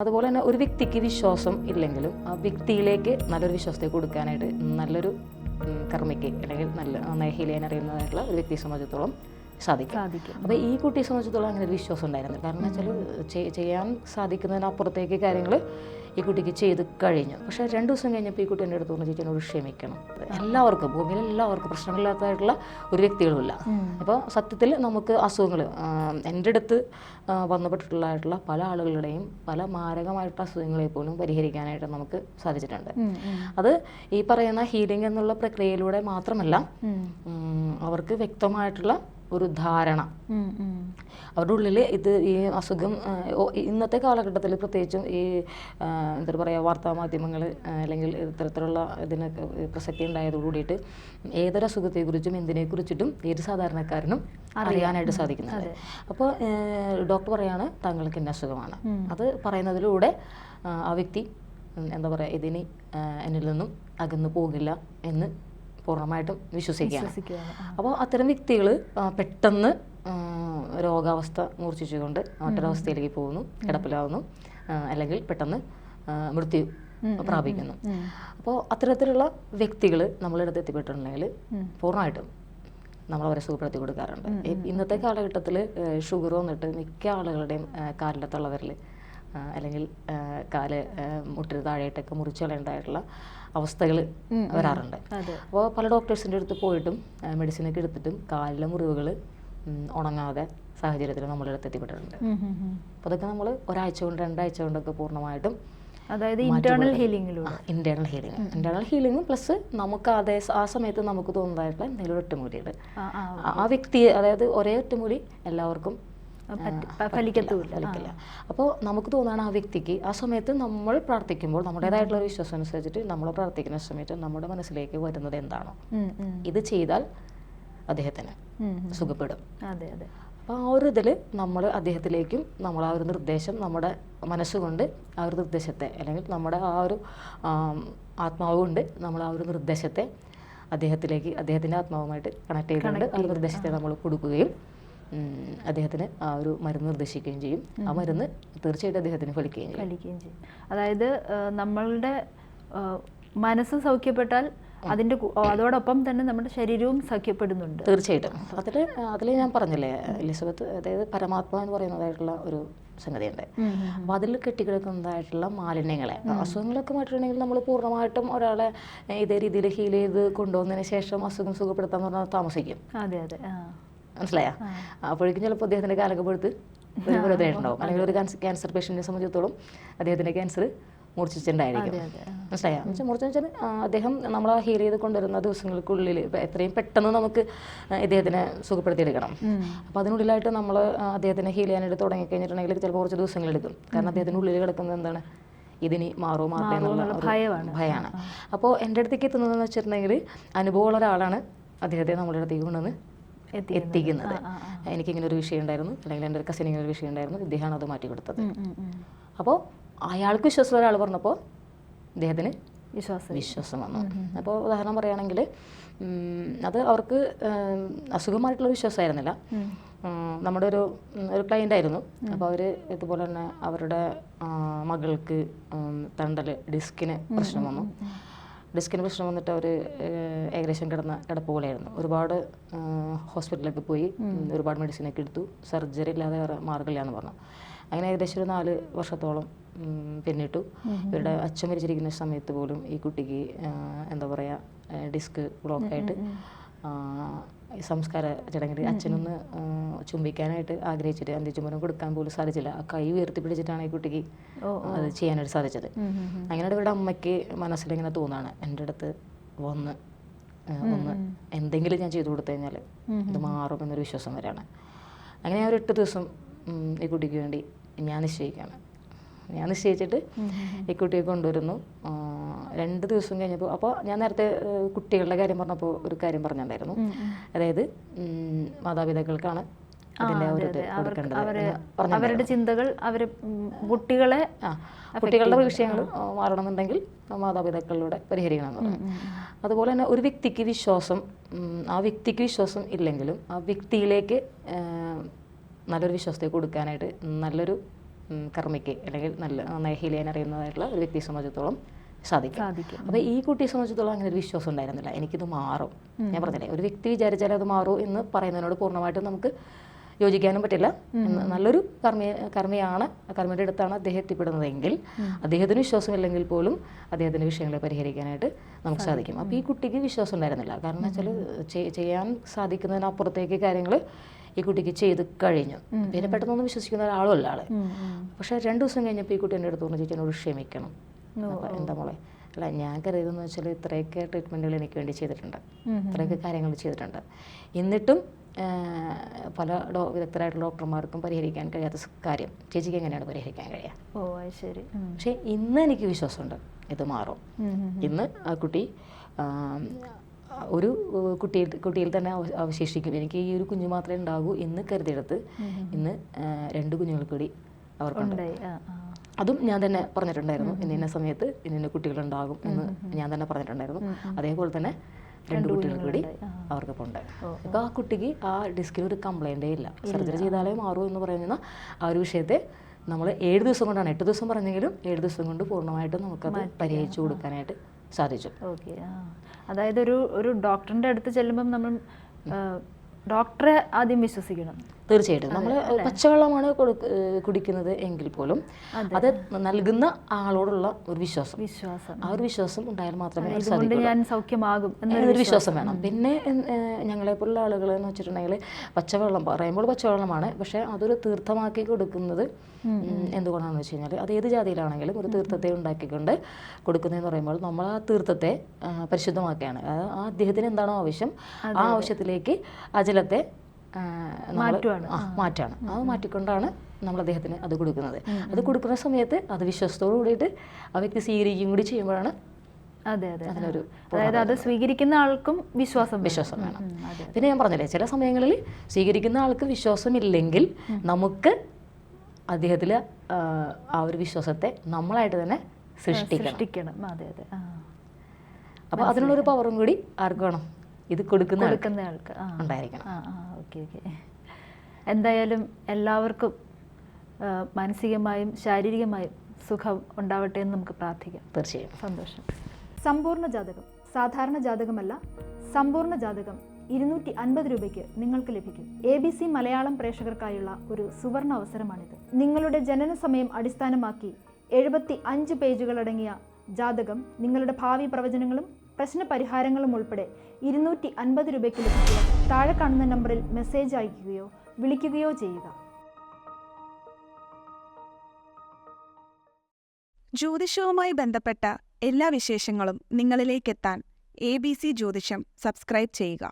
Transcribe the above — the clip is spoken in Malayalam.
അതുപോലെ തന്നെ ഒരു വ്യക്തിക്ക് വിശ്വാസം ഇല്ലെങ്കിലും ആ വ്യക്തിയിലേക്ക് നല്ലൊരു വിശ്വാസത്തെ കൊടുക്കാനായിട്ട് നല്ലൊരു കർമ്മിക്ക് അല്ലെങ്കിൽ നല്ല അറിയുന്നതായിട്ടുള്ള ഒരു വ്യക്തിയെ സംബന്ധിച്ചിടത്തോളം സാധിക്കും. അപ്പോൾ ഈ കുട്ടിയെ സംബന്ധിച്ചിടത്തോളം അങ്ങനെ ഒരു വിശ്വാസം ഉണ്ടായിരുന്നു കാരണം വെച്ചാൽ ചെയ്യാൻ സാധിക്കുന്നതിനപ്പുറത്തേക്ക് കാര്യങ്ങൾ ഈ കുട്ടിക്ക് ചെയ്ത് കഴിഞ്ഞു. പക്ഷേ രണ്ട് ദിവസം കഴിഞ്ഞപ്പോൾ ഈ കുട്ടി എന്റെ അടുത്ത് പറഞ്ഞു ചേച്ചിനോട് ക്ഷമിക്കണം. എല്ലാവർക്കും ഭൂമിയിൽ എല്ലാവർക്കും പ്രശ്നങ്ങളില്ലാത്തതായിട്ടുള്ള ഒരു വ്യക്തികളുമില്ല. അപ്പോൾ സത്യത്തിൽ നമുക്ക് അസുഖങ്ങൾ എന്റെ അടുത്ത് വന്നപ്പെട്ടിട്ടുള്ളതായിട്ടുള്ള വന്നുപെട്ടിട്ടുള്ളതായിട്ടുള്ള പല ആളുകളുടെയും പല മാരകമായിട്ടുള്ള അസുഖങ്ങളെ പോലും പരിഹരിക്കാനായിട്ട് നമുക്ക് സാധിച്ചിട്ടുണ്ട്. അത് ഈ പറയുന്ന ഹീലിംഗ് എന്നുള്ള പ്രക്രിയയിലൂടെ മാത്രമല്ല അവർക്ക് വ്യക്തമായിട്ടുള്ള ഒരു ധാരണ. അവരുടെ ഉള്ളിൽ ഇത് ഈ അസുഖം ഇന്നത്തെ കാലഘട്ടത്തിൽ പ്രത്യേകിച്ചും ഈ എന്താ പറയുക വാർത്താ മാധ്യമങ്ങൾ അല്ലെങ്കിൽ ഇത്തരത്തിലുള്ള ഇതിനൊക്കെ പ്രസക്തി ഉണ്ടായതോട് കൂടിയിട്ട് ഏതൊരു അസുഖത്തെക്കുറിച്ചും എന്തിനെക്കുറിച്ചിട്ടും ഏത് സാധാരണക്കാരനും അറിയാനായിട്ട് സാധിക്കുന്നത് അപ്പോൾ ഡോക്ടർ പറയാണ് താങ്കൾക്ക് ഇന്ന അസുഖമാണ്. അത് പറയുന്നതിലൂടെ ആ വ്യക്തി എന്താ പറയുക ഇതിനി എന്നിൽ നിന്നും അകന്നു പോകില്ല എന്ന് പൂർണമായിട്ടും വിശ്വസിക്കുകയാണ്. അപ്പോൾ അത്തരം വ്യക്തികൾ പെട്ടെന്ന് രോഗാവസ്ഥ മൂർച്ഛിച്ചുകൊണ്ട് മറ്റൊരവസ്ഥയിലേക്ക് പോകുന്നു കിടപ്പിലാവുന്നു അല്ലെങ്കിൽ പെട്ടെന്ന് മൃത്യു പ്രാപിക്കുന്നു. അപ്പോൾ അത്തരത്തിലുള്ള വ്യക്തികൾ നമ്മളുടെ അടുത്ത് എത്തിപ്പെട്ടിട്ടുണ്ടെങ്കിൽ പൂർണമായിട്ടും നമ്മൾ അവരെ സുഖപ്പെടുത്തി കൊടുക്കാറുണ്ട്. ഇന്നത്തെ കാലഘട്ടത്തിൽ ഷുഗർ വന്നിട്ട് മിക്ക ആളുകളുടെയും കാലിലത്തുള്ളവരിൽ അല്ലെങ്കിൽ കാൽ മുട്ടിൽ മുട്ടിന് താഴെയായിട്ടൊക്കെ മുറിച്ചു കളയേണ്ടതായിട്ടുള്ള അവസ്ഥകൾ വരാറുണ്ട്. അപ്പോൾ പല ഡോക്ടേഴ്സിന്റെ അടുത്ത് പോയിട്ടും മെഡിസിനൊക്കെ എടുത്തിട്ടും കാലിലെ മുറിവുകൾ ഉണങ്ങാതെ സാഹചര്യത്തിൽ നമ്മുടെ അടുത്ത് എത്തിപ്പെട്ടിട്ടുണ്ട്. അപ്പോൾ അതൊക്കെ നമ്മൾ ഒരാഴ്ച കൊണ്ട് രണ്ടാഴ്ച കൊണ്ടൊക്കെ പൂർണമായിട്ടും അതായത് ഇന്റേണൽ ഹീലിംഗിലൂടെ ഇന്റേണൽ ഹീലിംഗ് ഇന്റേണൽ ഹീലിംഗും പ്ലസ് നമുക്ക് അതേ ആ സമയത്ത് നമുക്ക് തോന്നുന്നതായിട്ടുള്ള എന്തെങ്കിലും ഒറ്റമൂലിയുണ്ട്. ആ, വ്യക്തി അതായത് ഒരേ ഒറ്റമൂലി എല്ലാവർക്കും ഫലിക്കത്തുമില്ല. ഫലിക്കില്ല അപ്പോൾ നമുക്ക് തോന്നുകയാണ് ആ വ്യക്തിക്ക് ആ സമയത്ത് നമ്മൾ പ്രാർത്ഥിക്കുമ്പോൾ നമ്മുടേതായിട്ടുള്ള വിശ്വാസം അനുസരിച്ചിട്ട് നമ്മൾ പ്രാർത്ഥിക്കുന്ന സമയത്ത് നമ്മുടെ മനസ്സിലേക്ക് വരുന്നത് എന്താണോ. ഇത് ചെയ്താൽ അദ്ദേഹത്തിന്. സുഖപ്പെടും. അതെ അതെ. അപ്പോൾ ആ ഒരു ഇതിൽ നമ്മൾ അദ്ദേഹത്തിലേക്കും നമ്മൾ ആ ഒരു നിർദ്ദേശം നമ്മുടെ മനസ്സുകൊണ്ട് ആ ഒരു നിർദ്ദേശത്തെ അല്ലെങ്കിൽ നമ്മുടെ ആ ഒരു ആത്മാവ് കൊണ്ട് നമ്മൾ ആ ഒരു നിർദ്ദേശത്തെ അദ്ദേഹത്തിലേക്ക് അദ്ദേഹത്തിന്റെ ആത്മാവുമായിട്ട് കണക്ട് ചെയ്തുകൊണ്ട് ആ നിർദ്ദേശത്തെ നമ്മൾ കൊടുക്കുകയും അദ്ദേഹത്തിന് ആ ഒരു മരുന്ന് നിർദ്ദേശിക്കുകയും ചെയ്യും. ആ മരുന്ന് തീർച്ചയായിട്ടും അദ്ദേഹത്തിന് ഫലിക്കുകയും ചെയ്യും. അതായത് നമ്മളുടെ മനസ്സ് സൗഖ്യപ്പെട്ടാൽ അതിന്റെ അതോടൊപ്പം തന്നെ നമ്മുടെ ശരീരവും സഖ്യപ്പെടുന്നുണ്ട്. തീർച്ചയായിട്ടും. അതിൽ അതിൽ ഞാൻ പറഞ്ഞില്ലേ എലിസബത്ത് അതായത് പരമാത്മാ എന്ന് പറയുന്നതായിട്ടുള്ള ഒരു സംഗതിയുണ്ട്. അപ്പോൾ അതിൽ കെട്ടിക്കിടക്കുന്നതായിട്ടുള്ള മാലിന്യങ്ങളെ അസുഖങ്ങളൊക്കെ മാറ്റിയിട്ടുണ്ടെങ്കിൽ നമ്മൾ പൂർണമായിട്ടും ഒരാളെ ഇതേ രീതിയിൽ ഹീൽ ചെയ്ത് കൊണ്ടുവന്നതിന് ശേഷം അസുഖം സുഖപ്പെടുത്താൻ പറഞ്ഞാൽ താമസിക്കും. അതെ അതെ മനസ്സിലായ? അപ്പോഴേക്കും ചിലപ്പോൾ അദ്ദേഹത്തിന്റെ കാലൊക്കെ ഒരു വെറുതെയുണ്ടാവും അല്ലെങ്കിൽ ഒരു ക്യാൻസർ പേഷ്യന്റിനെ സംബന്ധിച്ചിടത്തോളം അദ്ദേഹത്തിന്റെ ക്യാൻസർ മൂർച്ഛിച്ചിട്ടുണ്ടായിരിക്കും മനസ്സിലായോ? എന്ന് വെച്ചാൽ മുറിച്ചെന്ന് വെച്ചാൽ അദ്ദേഹം നമ്മളെ ഹീൽ ചെയ്ത് കൊണ്ടുവരുന്ന ദിവസങ്ങൾക്കുള്ളിൽ എത്രയും പെട്ടെന്ന് നമുക്ക് ഇദ്ദേഹത്തിനെ സുഖപ്പെടുത്തിയെടുക്കണം. അപ്പോൾ അതിനുള്ളിലായിട്ട് നമ്മൾ അദ്ദേഹത്തിനെ ഹീൽ ചെയ്യാനായിട്ട് തുടങ്ങിക്കഴിഞ്ഞിട്ടുണ്ടെങ്കിൽ ചിലപ്പോൾ കുറച്ച് ദിവസങ്ങളെടുക്കും കാരണം അദ്ദേഹത്തിന്റെ ഉള്ളിൽ കിടക്കുന്നത് എന്താണ്? ഇതിനി മാറോ മാറേ എന്നുള്ള ഭയമാണ്. ഭയമാണ് അപ്പോൾ എന്റെ അടുത്തേക്ക് എത്തുന്നതെന്ന് വെച്ചിട്ടുണ്ടെങ്കിൽ അനുഭവമുള്ള ഒരാളാണ് അദ്ദേഹത്തെ നമ്മുടെ അടുത്തേക്ക് കൊണ്ടുവന്ന് എത്തിക്കുന്നത്. എനിക്കിങ്ങനെ ഒരു വിഷയം ഉണ്ടായിരുന്നു. അല്ലെങ്കിൽ എന്റെ ഒരു കസിൻ ഇങ്ങനെ ഒരു വിഷയം ഉണ്ടായിരുന്നു. ഇദ്ദേഹമാണ് അത് മാറ്റി കൊടുത്തത്. അപ്പോൾ അയാൾക്ക് വിശ്വാസമുള്ള ഒരാൾ പറഞ്ഞപ്പോൾ ഇദ്ദേഹത്തിന് വിശ്വാസം. വിശ്വാസം വന്നു. അപ്പോൾ ഉദാഹരണം പറയുകയാണെങ്കിൽ അത് അവർക്ക് അസുഖമായിട്ടുള്ള വിശ്വാസമായിരുന്നില്ല. നമ്മുടെ ഒരു ഒരു ക്ലയന്റ് ആയിരുന്നു. അപ്പോൾ അവർ ഇതുപോലെ തന്നെ അവരുടെ മകൾക്ക് തണ്ടൽ ഡിസ്കിന് പ്രശ്നം വന്നു. ഡിസ്കിന് പ്രശ്നം വന്നിട്ട് അവർ ഏകദേശം കിടന്ന കിടപ്പ് പോലെയായിരുന്നു. ഒരുപാട് ഹോസ്പിറ്റലിലൊക്കെ പോയി ഒരുപാട് മെഡിസിനൊക്കെ എടുത്തു. സർജറി ഇല്ലാതെ വേറെ മാർഗമില്ല എന്ന് പറഞ്ഞു. അങ്ങനെ ഏകദേശം ഒരു നാല് വർഷത്തോളം പിന്നിട്ടു. ഇവരുടെ അച്ഛൻ മരിച്ചിരിക്കുന്ന സമയത്ത് പോലും ഈ കുട്ടിക്ക് എന്താ പറയുക ഡിസ്ക് ബ്ലോക്കായിട്ട് സംസ്കാര ചടങ്ങിൽ അച്ഛനൊന്ന് ചുംബിക്കാനായിട്ട് ആഗ്രഹിച്ചിട്ട് അന്ത്യചുംബനം കൊടുക്കാൻ പോലും സാധിച്ചില്ല. ആ കൈ ഉയർത്തി പിടിച്ചിട്ടാണ് ഈ കുട്ടിക്ക് അത് ചെയ്യാനായിട്ട് സാധിച്ചത്. അങ്ങനെ ഇവരുടെ അമ്മയ്ക്ക് മനസ്സിലിങ്ങനെ തോന്നാണ്. എന്റെ അടുത്ത് വന്ന് ഒന്ന് എന്തെങ്കിലും ഞാൻ ചെയ്തു കൊടുത്തു കഴിഞ്ഞാൽ ഇത് മാറും എന്നൊരു വിശ്വാസം വരെയാണ് അങ്ങനെ ഞാൻ ഒരു എട്ട് ദിവസം ഈ കുട്ടിക്ക് വേണ്ടി ഞാൻ നിശ്ചയിക്കുകയാണ് ഞാൻ നിശ്ചയിച്ചിട്ട് ഈ കുട്ടിയെ കൊണ്ടുവരുന്നു. രണ്ട് ദിവസം കഴിഞ്ഞപ്പോൾ അപ്പോൾ ഞാൻ നേരത്തെ കുട്ടികളുടെ കാര്യം പറഞ്ഞപ്പോൾ ഒരു കാര്യം പറഞ്ഞിട്ടുണ്ടായിരുന്നു. അതായത് മാതാപിതാക്കൾക്കാണ്. അവരുടെ ചിന്തകൾ അവർ കുട്ടികളെ കുട്ടികളുടെ വിഷയങ്ങൾ മാറണമെന്നുണ്ടെങ്കിൽ മാതാപിതാക്കളിലൂടെ പരിഹരിക്കണം എന്ന് പറഞ്ഞു അതുപോലെ തന്നെ ഒരു വ്യക്തിക്ക് വിശ്വാസം ആ വ്യക്തിക്ക് വിശ്വാസം ഇല്ലെങ്കിലും ആ വ്യക്തിയിലേക്ക് നല്ലൊരു വിശ്വാസത്തെ കൊടുക്കാനായിട്ട് നല്ലൊരു കർമ്മിക്ക് അല്ലെങ്കിൽ നല്ല നന്നായി ഹീൽ ചെയ്യാൻ അറിയുന്നതായിട്ടുള്ള ഒരു വ്യക്തിയെ സംബന്ധിച്ചിടത്തോളം സാധിക്കും. സാധിക്കും. അപ്പോൾ ഈ കുട്ടിയെ സംബന്ധിച്ചിടത്തോളം അങ്ങനെ ഒരു വിശ്വാസം ഉണ്ടായിരുന്നില്ല. എനിക്കിത് മാറും. ഞാൻ പറഞ്ഞില്ലേ ഒരു വ്യക്തി വിചാരിച്ചാൽ അത് മാറും എന്ന് പറയുന്നതിനോട് പൂർണമായിട്ടും നമുക്ക് യോജിക്കാനും പറ്റില്ല. നല്ലൊരു കർമ്മി കർമ്മിയാണ് കർമ്മിയുടെ അടുത്താണ് അദ്ദേഹം എത്തിപ്പെടുന്നതെങ്കിൽ അദ്ദേഹത്തിന് വിശ്വാസമില്ലെങ്കിൽ പോലും അദ്ദേഹത്തിന്റെ വിഷയങ്ങളെ പരിഹരിക്കാനായിട്ട് നമുക്ക് സാധിക്കും. അപ്പോൾ ഈ കുട്ടിക്ക് വിശ്വാസം ഉണ്ടായിരുന്നില്ല. കാരണം വെച്ചാൽ ചെയ്യാൻ സാധിക്കുന്നതിനപ്പുറത്തേക്ക് കാര്യങ്ങൾ ഈ കുട്ടിക്ക് ചെയ്ത് കഴിഞ്ഞു. പിന്നെ പെട്ടെന്നൊന്നും വിശ്വസിക്കുന്ന ഒരാളും അല്ല ആൾ. പക്ഷെ രണ്ട് ദിവസം കഴിഞ്ഞപ്പോൾ ഈ കുട്ടി എന്റെ അടുത്ത് പറഞ്ഞു ചേച്ചി എന്നോട് ക്ഷമിക്കണം. എന്താ മോളെ? അല്ല ഞാൻ കരുതുന്നത് വെച്ചാൽ ഇത്രയൊക്കെ ട്രീറ്റ്മെന്റുകൾ എനിക്ക് വേണ്ടി ചെയ്തിട്ടുണ്ട്. ഇത്രയൊക്കെ കാര്യങ്ങൾ ചെയ്തിട്ടുണ്ട്. എന്നിട്ടും പല ഡോ വിദഗ്ധരായിട്ടുള്ള ഡോക്ടർമാർക്കും പരിഹരിക്കാൻ കഴിയാത്ത കാര്യം ചേച്ചിക്ക് എങ്ങനെയാണ് പരിഹരിക്കാൻ കഴിയുക? ഓ ശരി. പക്ഷേ ഇന്ന് എനിക്ക് വിശ്വാസമുണ്ട്. ഇത് മാറും. ഇന്ന് ആ കുട്ടി ഒരു കുട്ടിയിൽ കുട്ടിയിൽ തന്നെ അവശേഷിക്കും. എനിക്ക് ഈ ഒരു കുഞ്ഞു മാത്രമേ ഉണ്ടാകൂ എന്ന് കരുതിയെടുത്ത് ഇന്ന് രണ്ട് കുഞ്ഞുങ്ങൾ കൂടി അവർക്കുണ്ട്. അതും ഞാൻ തന്നെ പറഞ്ഞിട്ടുണ്ടായിരുന്നു. ഇന്ന ഇന്ന സമയത്ത് ഇന്ന കുട്ടികൾ കുട്ടികളുണ്ടാകും എന്ന് ഞാൻ തന്നെ പറഞ്ഞിട്ടുണ്ടായിരുന്നു. അതേപോലെ തന്നെ രണ്ട് കുട്ടികൾ കൂടി അവർക്കിപ്പോൾ ഉണ്ട് ഇപ്പോൾ ആ കുട്ടിക്ക് ആ ഡിസ്കിന് ഒരു കംപ്ലൈന്റേ ഇല്ല. സർജറി ചെയ്താലേ മാറൂ എന്ന് പറയുന്ന ആ ഒരു വിഷയത്തെ നമ്മൾ ഏഴ് ദിവസം കൊണ്ടാണ്. എട്ട് ദിവസം പറഞ്ഞെങ്കിലും ഏഴ് ദിവസം കൊണ്ട് പൂർണമായിട്ടും നമുക്കത് പരിഹരിച്ചു കൊടുക്കാനായിട്ട് സാധിച്ചു. ഓക്കെ അതായത് ഒരു ഒരു ഡോക്ടറിന്റെ അടുത്ത് ചെല്ലുമ്പം നമ്മൾ ഡോക്ടറെ ആദ്യം വിശ്വസിക്കണം. തീർച്ചയായിട്ടും. നമ്മൾ പച്ചവെള്ളമാണ് കുടിക്കുന്നത് എങ്കിൽ പോലും അത്. നൽകുന്ന ആളോടുള്ള ഒരു വിശ്വാസം. വിശ്വാസം. ആ ഒരു വിശ്വാസം ഉണ്ടായാൽ മാത്രമേ ഞാൻ സൗഖ്യമാകും എന്ന എന്നൊരു വിശ്വാസം വേണം. പിന്നെ ഞങ്ങളെ പോലുള്ള ആളുകൾ എന്ന് വെച്ചിട്ടുണ്ടെങ്കിൽ പച്ചവെള്ളം പറയുമ്പോൾ പച്ചവെള്ളമാണ്. പക്ഷേ അതൊരു തീർത്ഥമാക്കി കൊടുക്കുന്നത് എന്തുകൊണ്ടാണെന്ന് വെച്ച് കഴിഞ്ഞാൽ അത് ഏത് ജാതിയിലാണെങ്കിലും ഒരു തീർത്ഥത്തെ ഉണ്ടാക്കിക്കൊണ്ട് കൊടുക്കുന്നതെന്ന് പറയുമ്പോൾ നമ്മൾ ആ തീർത്ഥത്തെ പരിശുദ്ധമാക്കുകയാണ്. ആ അദ്ദേഹത്തിന് എന്താണോ ആവശ്യം ആ ആവശ്യത്തിലേക്ക് ആ ജലത്തെ ആ, മാറ്റാണ്. അത് മാറ്റിക്കൊണ്ടാണ് നമ്മൾ അദ്ദേഹത്തിന് അത് കൊടുക്കുന്നത്. അത് കൊടുക്കുന്ന സമയത്ത് അത് വിശ്വസത്തോടു കൂടിയിട്ട് ആ വ്യക്തി സ്വീകരിക്കുകയും കൂടി ചെയ്യുമ്പോഴാണ് അതെ അതെ. അതിനൊരു അതായത് അത് സ്വീകരിക്കുന്ന ആൾക്കും വിശ്വാസം വിശ്വാസം വേണം. പിന്നെ ഞാൻ പറഞ്ഞില്ലേ ചില സമയങ്ങളിൽ സ്വീകരിക്കുന്ന ആൾക്ക് വിശ്വാസമില്ലെങ്കിൽ നമുക്ക് അദ്ദേഹത്തിൽ ആ ഒരു വിശ്വാസത്തെ നമ്മളായിട്ട് തന്നെ സൃഷ്ടിക്കണം. സൃഷ്ടിക്കണം. അതെ അതെ. അപ്പോൾ അതിനുള്ളൊരു പവറും കൂടി ആർക്ക് വേണം? ഇത് കൊടുക്കുന്ന കൊടുക്കുന്ന ആൾക്ക്. ഉണ്ടായിരിക്കണം. Okay okay. എന്തായാലും എല്ലാവർക്കും മാനസികമായും ശാരീരികമായും സുഖം ഉണ്ടാവട്ടെ എന്ന് നമുക്ക് പ്രാർത്ഥിക്കാം. തീർച്ചയായും. സന്തോഷം. സമ്പൂർണ ജാതകം സാധാരണ ജാതകമല്ല സമ്പൂർണ ജാതകം ഇരുന്നൂറ്റി അൻപത് രൂപയ്ക്ക് നിങ്ങൾക്ക് ലഭിക്കും. എ ബി സി മലയാളം പ്രേക്ഷകർക്കായുള്ള ഒരു സുവർണ അവസരമാണിത്. നിങ്ങളുടെ ജനന സമയം അടിസ്ഥാനമാക്കി എഴുപത്തി അഞ്ച് പേജുകളടങ്ങിയ ജാതകം നിങ്ങളുടെ ഭാവി പ്രവചനങ്ങളും പ്രശ്ന പരിഹാരങ്ങളും ഉൾപ്പെടെ ഇരുന്നൂറ്റി അൻപത് രൂപയ്ക്ക് ലഭിക്കുക. താഴെ കാണുന്ന നമ്പറിൽ മെസ്സേജ് അയക്കുകയോ വിളിക്കുകയോ ചെയ്യുക. ജ്യോതിഷവുമായി ബന്ധപ്പെട്ട എല്ലാ വിശേഷങ്ങളും നിങ്ങളിലേക്കെത്താൻ എ ബി സി ജ്യോതിഷം സബ്സ്ക്രൈബ് ചെയ്യുക.